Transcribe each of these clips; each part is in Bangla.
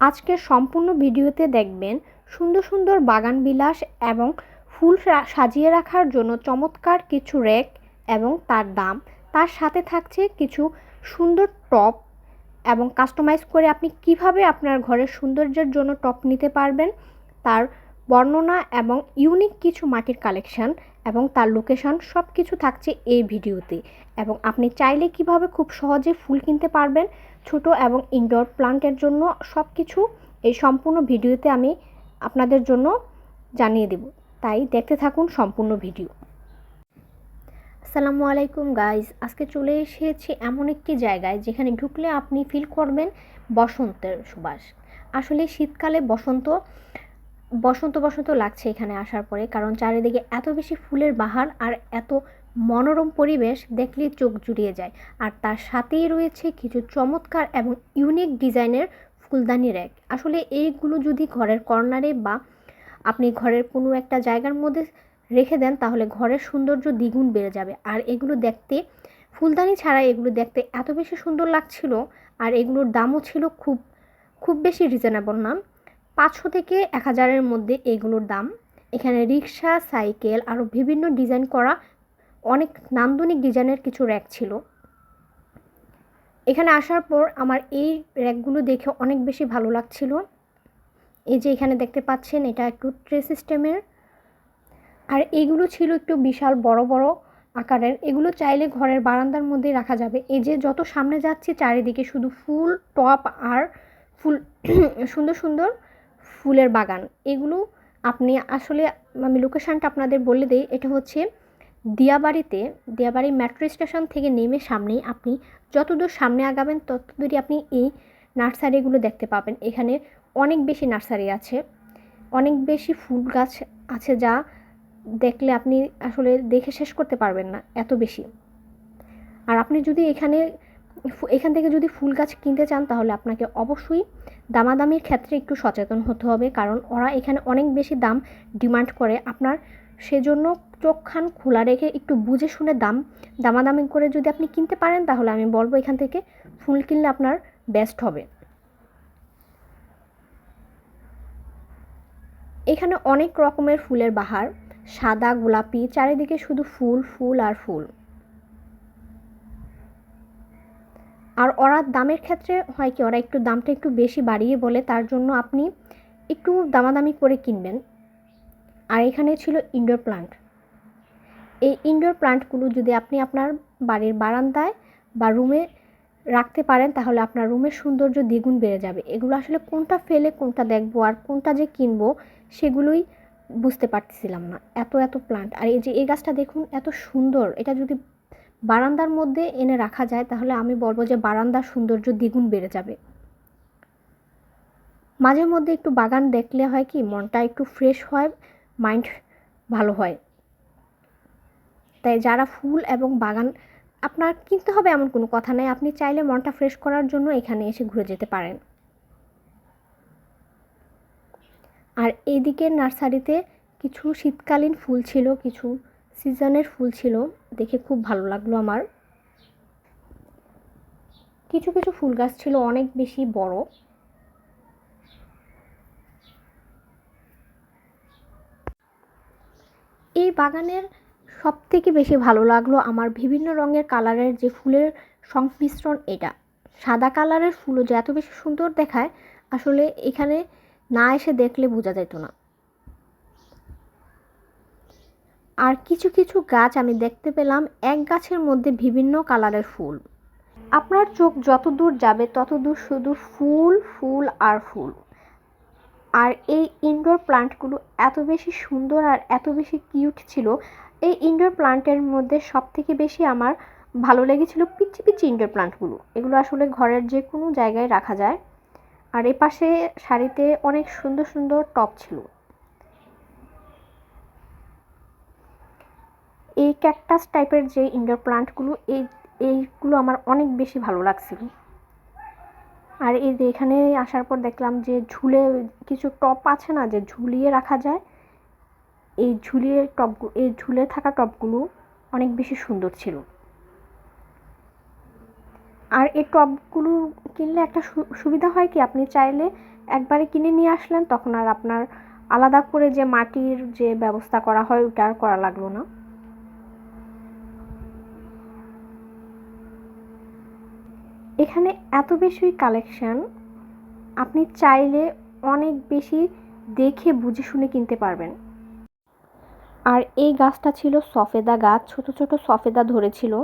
আজকের সম্পূর্ণ ভিডিওতে দেখবেন সুন্দর সুন্দর বাগান বিলাস এবং ফুল সাজিয়ে রাখার জন্য চমৎকার কিছু র্যাক এবং তার দাম। তার সাথে থাকছে কিছু সুন্দর টপ এবং কাস্টমাইজ করে আপনি কীভাবে আপনার ঘরের সৌন্দর্যের জন্য টপ নিতে পারবেন, তার বর্ণনা এবং ইউনিক কিছু মাটির কালেকশন এবং তার লোকেশন সব কিছু থাকছে এই ভিডিওতে। এবং আপনি চাইলে কীভাবে খুব সহজে ফুল কিনতে পারবেন, ছোট এবং ইনডোর প্লান্টের জন্য সব কিছু এই সম্পূর্ণ ভিডিওতে আমি আপনাদের জন্য জানিয়ে দেব। তাই দেখতে থাকুন সম্পূর্ণ ভিডিও। আসসালামু আলাইকুম গাইজ আজকে চলে এসেছি এমন একটি জায়গায় যেখানে ঢুকলে আপনি ফিল করবেন বসন্তের সুবাস। আসলে শীতকালে বসন্ত বসন্ত বসন্ত লাগছে এখানে আসার পরে, কারণ চারিদিকে এত বেশি ফুলের বাহার আর এত মনোরম পরিবেশ দেখলেই চোখ জুড়িয়ে যায়। আর তার সাথেই রয়েছে কিছু চমৎকার এবং ইউনিক ডিজাইনের ফুলদানি র্যাক আসলে এইগুলো যদি ঘরের কর্নারে বা আপনি ঘরের কোনো একটা জায়গার মধ্যে রেখে দেন, তাহলে ঘরের সৌন্দর্য দ্বিগুণ বেড়ে যাবে। আর এগুলো দেখতে, ফুলদানি ছাড়া এগুলো দেখতে এত বেশি সুন্দর লাগছিল, আর এগুলোর দামও ছিল খুব খুব বেশি রিজনেবল না। পাঁচশো থেকে এক হাজারের মধ্যে এগুলোর দাম। এখানে রিক্সা, সাইকেল আরও বিভিন্ন ডিজাইন করা অনেক নান্দনিক ডিজাইনের কিছু র্যাক ছিল। এখানে আসার পর আমার এই র্যাকগুলো দেখে অনেক বেশি ভালো লাগছিল। এই যে এখানে দেখতে পাচ্ছেন, এটা একটু ট্রে সিস্টেমের। আর এইগুলো ছিল একটু বিশাল বড় বড় আকারের। এগুলো চাইলে ঘরের বারান্দার মধ্যে রাখা যাবে। এই যে যত সামনে যাচ্ছে, চারিদিকে শুধু ফুল টপ আর ফুল সুন্দর সুন্দর ফুলের বাগান। এগুলো আপনি আসলে আমি লোকেশানটা আপনাদের বলে দিই, এটা হচ্ছে দিয়াবাড়িতে, দিয়াবাড়ি মেট্রো স্টেশন থেকে নেমে সামনেই আপনি যতদূর সামনে আগাবেন ততদূরই আপনি এই নার্সারিগুলো দেখতে পাবেন। এখানে অনেক বেশি নার্সারি আছে, অনেক বেশি ফুল গাছ আছে যা দেখলে আপনি আসলে দেখে শেষ করতে পারবেন না, এত বেশি। আর আপনি যদি এখানে এখান থেকে যদি ফুল গাছ কিনতে চান তাহলে আপনাকে অবশ্যই দামাদামির ক্ষেত্রে একটু সচেতন হতে হবে, কারণ ওরা এখানে অনেক বেশি দাম ডিমান্ড করে। আপনার সেজন্য চোখ খান খোলা রেখে একটু বুঝে শুনে দাম, দামাদামি করে যদি আপনি কিনতে পারেন, তাহলে আমি বলব এখান থেকে ফুল কিনলে আপনার বেস্ট হবে। এখানে অনেক রকমের ফুলের বাহার, সাদা, গোলাপি, চারিদিকে শুধু ফুল ফুল আর ফুল। আর ওরা দামের ক্ষেত্রে হয় কি, ওরা একটু দামটা একটু বেশি বাড়িয়ে বলে, তার জন্য আপনি একটু দামাদামি করে কিনবেন। আর এখানে ছিল ইনডোর প্লান্ট এই ইনডোর প্লান্টগুলো যদি আপনি আপনার বাড়ির বারান্দায় বা রুমে রাখতে পারেন, তাহলে আপনার রুমের সৌন্দর্য দ্বিগুণ বেড়ে যাবে। এগুলো আসলে কোনটা ফেলে, কোনটা দেখব আর কোনটা যে কিনবো, সেগুলোই বুঝতে পারতেছিলাম না। এত এত প্লান্ট আর এই যে এই গাছটা দেখুন, এত সুন্দর। এটা যদি বারান্দার মধ্যে এনে রাখা যায়, তাহলে আমি বলব যে বারান্দার সৌন্দর্য দ্বিগুণ বেড়ে যাবে। মাঝে মধ্যে একটু বাগান দেখলে হয় কি, মনটা একটু ফ্রেশ হয় মাইন্ড ভালো হয়। তাই যারা ফুল এবং বাগান, আপনার কিনতে হবে এমন কোনো কথা নেই, আপনি চাইলে মনটা ফ্রেশ করার জন্য এখানে এসে ঘুরে যেতে পারেন। আর এইদিকের নার্সারিতে কিছু শীতকালীন ফুল ছিল, কিছু সিজনের ফুল ছিল। দেখে খুব ভালো লাগল আমার। কিছু কিছু ফুল গাছ ছিল অনেক বেশি বড়। এই বাগানের সব থেকে বেশি ভালো লাগল আমার বিভিন্ন রঙের কালারের যে ফুলের সংমিশ্রণ এটা। সাদা কালারের ফুলও যে এত বেশি সুন্দর দেখায়, আসলে এখানে না এসে দেখলে বোঝা যেত না। আর কিছু কিছু গাছ আমি দেখতে পেলাম এক গাছের মধ্যে বিভিন্ন কালারের ফুল। আপনার চোখ যত দূর যাবে তত দূর শুধু ফুল ফুল আর ফুল। আর এই ইনডোর প্লান্টগুলো এত বেশি সুন্দর আর এত বেশি কিউট ছিল, এই ইনডোর প্লান্টের মধ্যে সব থেকে বেশি আমার ভালো লেগেছিল পিচি পিচি ইনডোর প্লান্টগুলো এগুলো আসলে ঘরের যে কোনো জায়গায় রাখা যায়। আর এ পাশে শাড়িতে অনেক সুন্দর সুন্দর টপ ছিল। এই ক্যাকটাস টাইপের যে ইনডোর প্লান্টগুলো এই, এইগুলো আমার অনেক বেশি ভালো লাগছিল। আর এই যে এখানে আসার পর দেখলাম যে ঝুলে কিছু টপ আছে না, যে ঝুলিয়ে রাখা যায়, এই ঝুলিয়ে টপ এই ঝুলে থাকা টপগুলো অনেক বেশি সুন্দর ছিল। আর এই টবগুলো কিনলে একটা সুবিধা হয় কি, আপনি চাইলে একবারে কিনে নিয়ে আসলেন, তখন আর আপনার আলাদা করে যে মাটির যে ব্যবস্থা করা হয়, ওটা আর করা লাগল না। এখানে এত বেশি কালেকশান আপনি চাইলে অনেক বেশি দেখে বুঝে শুনে কিনতে পারবেন। আর এই গাছটা ছিল সফেদা গাছ, ছোট ছোট সফেদা ধরেছিল।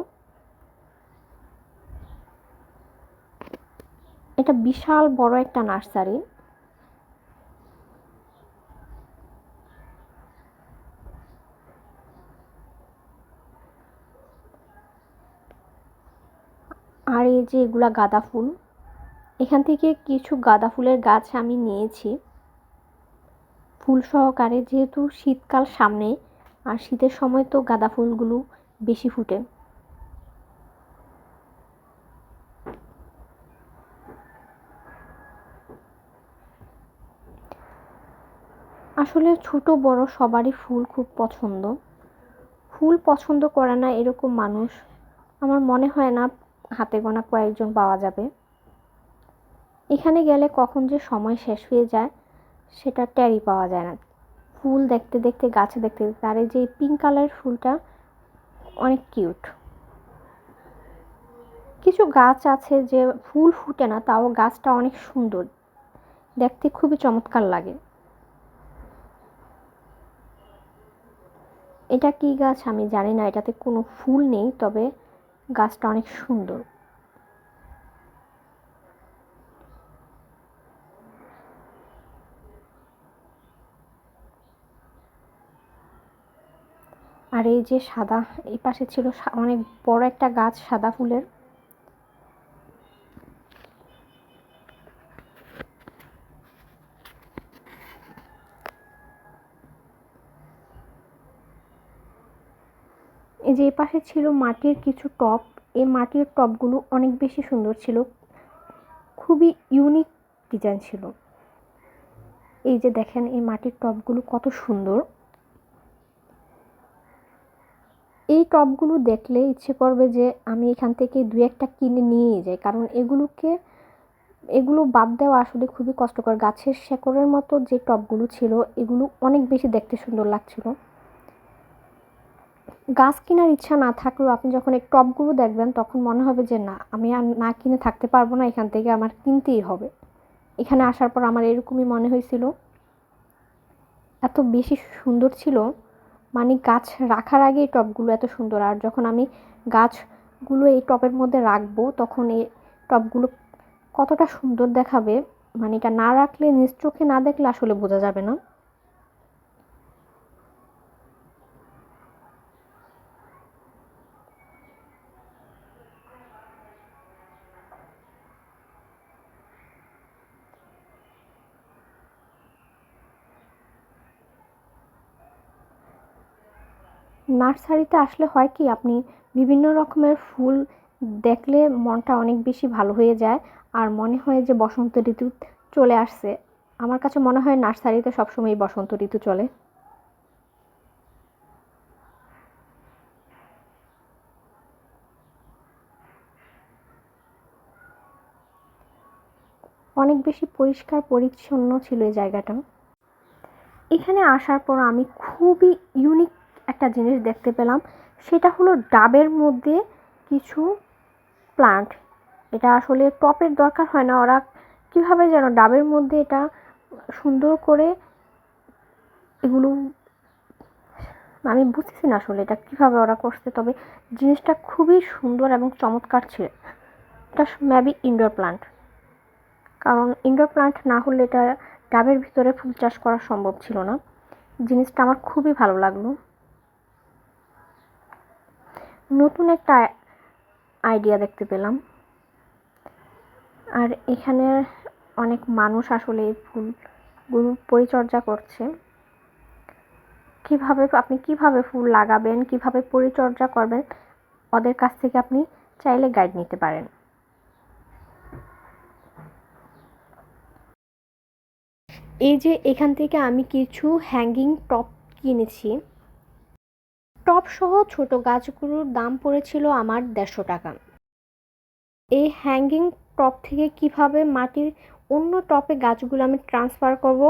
এটা বিশাল বড় একটা নার্সারি আর এই যে এগুলা গাঁদা ফুল, এখান থেকে কিছু গাঁদা ফুলের গাছ আমি নিয়েছি। ফুল সহকারে যেহেতু শীতকাল সামনে, আর শীতের সময় তো গাঁদা ফুলগুলো বেশি ফুটে। আসলে ছোট বড় সবারই ফুল খুব পছন্দ। ফুল পছন্দ করে না এরকম মানুষ। আমার মনে হয় না হাতে গোনা কয়েকজন পাওয়া যাবে। এখানে গেলে কখন যে সময় শেষ হয়ে যায়, সেটা ট্যারি পাওয়া যায় না। ফুল দেখতে দেখতে, গাছে দেখতে দেখতে, আর এই যে পিঙ্ক কালারের ফুলটা, অনেক কিউট কিছু গাছ আছে যে ফুল ফুটে না, তাও গাছটা অনেক সুন্দর। দেখতে খুবই চমৎকার লাগে। এটা কি গাছ আমি জানি না, এটাতে কোনো ফুল নেই, তবে গাছটা অনেক সুন্দর। আর এই যে সাদা, এই পাশে ছিল অনেক বড় একটা গাছ সাদা ফুলের। এই যে পাশে ছিল মাটির কিছু টপ, এই মাটির টপগুলো অনেক বেশি সুন্দর ছিল। খুবই ইউনিক ডিজাইন ছিল। এই যে দেখেন, এই মাটির টপগুলো কত সুন্দর। এই টপগুলো দেখলে ইচ্ছে করবে যে আমি এখান থেকে দু একটা কিনে নিয়ে যাই, কারণ এগুলোকে, এগুলো বাদ দেওয়া আসলে খুবই কষ্টকর। গাছের শেকড়ের মতো যে টপগুলো ছিল, এগুলো অনেক বেশি দেখতে সুন্দর লাগছিল। গাছ কেনার ইচ্ছা না থাকলেও আপনি যখন এই টবগুলো দেখবেন, তখন মনে হবে যে, না, আমি আর না কিনে থাকতে পারব না, এখান থেকে আমার কিনতেই হবে। এখানে আসার পর আমার এরকমই মনে হয়েছিল। এত বেশি সুন্দর ছিল মানে গাছ রাখার আগে এই টবগুলো এত সুন্দর। আর যখন আমি গাছগুলো এই টবের মধ্যে রাখব, তখন এই টবগুলো কতটা সুন্দর দেখাবে মানে এটা না রাখলে, নিজ চোখে না দেখলে আসলে বোঝা যাবে না। নার্সারিতে আসলে হয় কি, আপনি বিভিন্ন রকমের ফুল দেখলে মনটা অনেক বেশি ভালো হয়ে যায়। আর মনে হয় যে বসন্ত ঋতু চলে আসছে। আমার কাছে মনে হয় নার্সারিতে সবসময় বসন্ত ঋতু চলে। অনেক বেশি পরিষ্কার, পরিচ্ছন্ন ছিল এই জায়গাটা। এখানে আসার পর আমি খুবই ইউনিক একটা জিনিস দেখতে পেলাম। সেটা হলো ডাবের মধ্যে কিছু প্লান্ট এটা আসলে টপের দরকার হয় না। ওরা কীভাবে যেন ডাবের মধ্যে এটা সুন্দর করে এগুলো আমি বুঝতেছি না আসলে এটা কীভাবে ওরা করছে, তবে জিনিসটা খুবই সুন্দর এবং চমৎকার ছিল। এটা মেবি ইনডোর প্লান্ট কারণ ইনডোর প্লান্ট না হলে এটা ডাবের ভিতরে ফুল চাষ করা সম্ভব ছিল না। জিনিসটা আমার খুবই ভালো লাগল। নতুন একটা আইডিয়া দেখতে পেলাম। আর এখানে অনেক মানুষ আসলে এই ফুলগুলো পরিচর্যা করছে। কীভাবে, আপনি কীভাবে ফুল লাগাবেন, কীভাবে পরিচর্যা করবেন, ওদের কাছ থেকে আপনি চাইলে গাইড নিতে পারেন। এই যে এখান থেকে আমি কিছু হ্যাঙ্গিং টপ কিনেছি। টপ সহ ছোট গাছগুলোর দাম পড়েছিল আমার দেড়শো টাকা। এই হ্যাঙ্গিং টপ থেকে কীভাবে মাটির অন্য টপে গাছগুলো আমি ট্রান্সফার করব,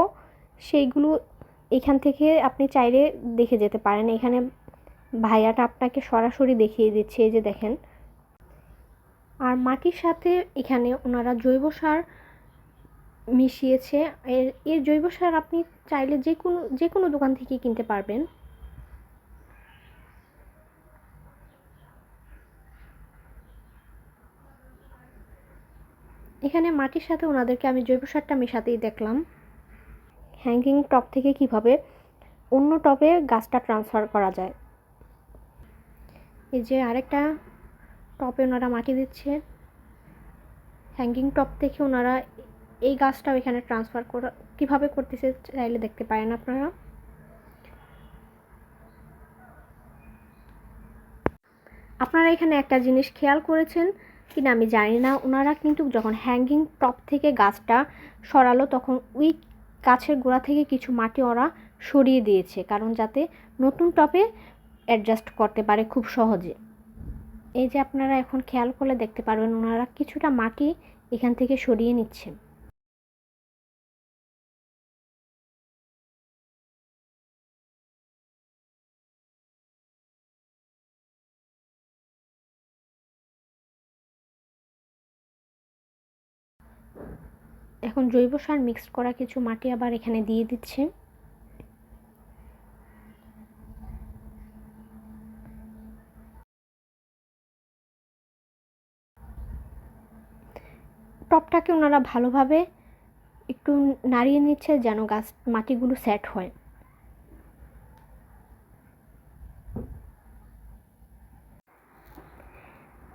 সেইগুলো এখান থেকে আপনি চাইলে দেখে যেতে পারেন। এখানে ভাইয়াটা আপনাকে সরাসরি দেখিয়ে দিচ্ছে যে দেখেন। আর মাটির সাথে এখানে ওনারা জৈব সার মিশিয়েছে। এর এর জৈব সার আপনি চাইলে যে কোনো যে কোনো দোকান থেকে কিনতে পারবেন। এখানে মাটির সাথে ওনাদেরকে আমি জৈব সারটা মেশাতেই দেখলাম। হ্যাঙ্গিং টপ থেকে কীভাবে অন্য টপে গাছটা ট্রান্সফার করা যায়। এই যে আরেকটা টপে ওনারা মাটি দিচ্ছে। হ্যাঙ্গিং টপ থেকে ওনারা এই গাছটাও এখানে ট্রান্সফার করা, কীভাবে করতেছে চাইলে দেখতে পারেন আপনারা। আপনারা এখানে একটা জিনিস খেয়াল করেছেন কিনা আমি জানি না। ওনারা কিন্তু যখন হ্যাঙ্গিং টপ থেকে গাছটা সরালো, তখন ওই গাছের গোড়া থেকে কিছু মাটি ওরা সরিয়ে দিয়েছে, কারণ যাতে নতুন টপে অ্যাডজাস্ট করতে পারে খুব সহজে। এই যে আপনারা এখন খেয়াল করলে দেখতে পারবেন, ওনারা কিছুটা মাটি এখান থেকে সরিয়ে নিচ্ছেন। এখন জৈব সার মিক্সড করা কিছু মাটি আবার এখানে দিয়ে দিচ্ছে। টপটাকে ওনারা ভালোভাবে একটু নাড়িয়ে নিচ্ছে যেন গাছ, মাটিগুলো সেট হয়।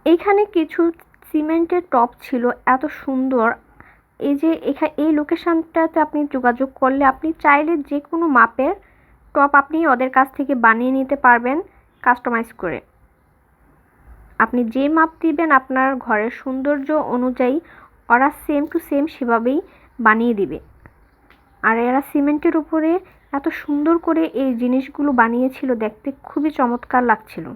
এইখানে কিছু সিমেন্টের টপ ছিল, এত সুন্দর। এই যে এখানে এই লোকেশানটাতে আপনি যোগাযোগ করলে আপনি চাইলে যে কোনো মাপের টপ আপনি ওদের কাছ থেকে বানিয়ে নিতে পারবেন কাস্টমাইজ করে। আপনি যে মাপ দিবেন আপনার ঘরের সৌন্দর্য অনুযায়ী ওরা সেম টু সেম সেভাবেই বানিয়ে দিবে। আর এরা সিমেন্টের উপরে এত সুন্দর করে এই জিনিসগুলো বানিয়েছিল দেখতে খুবই চমৎকার লাগছিল।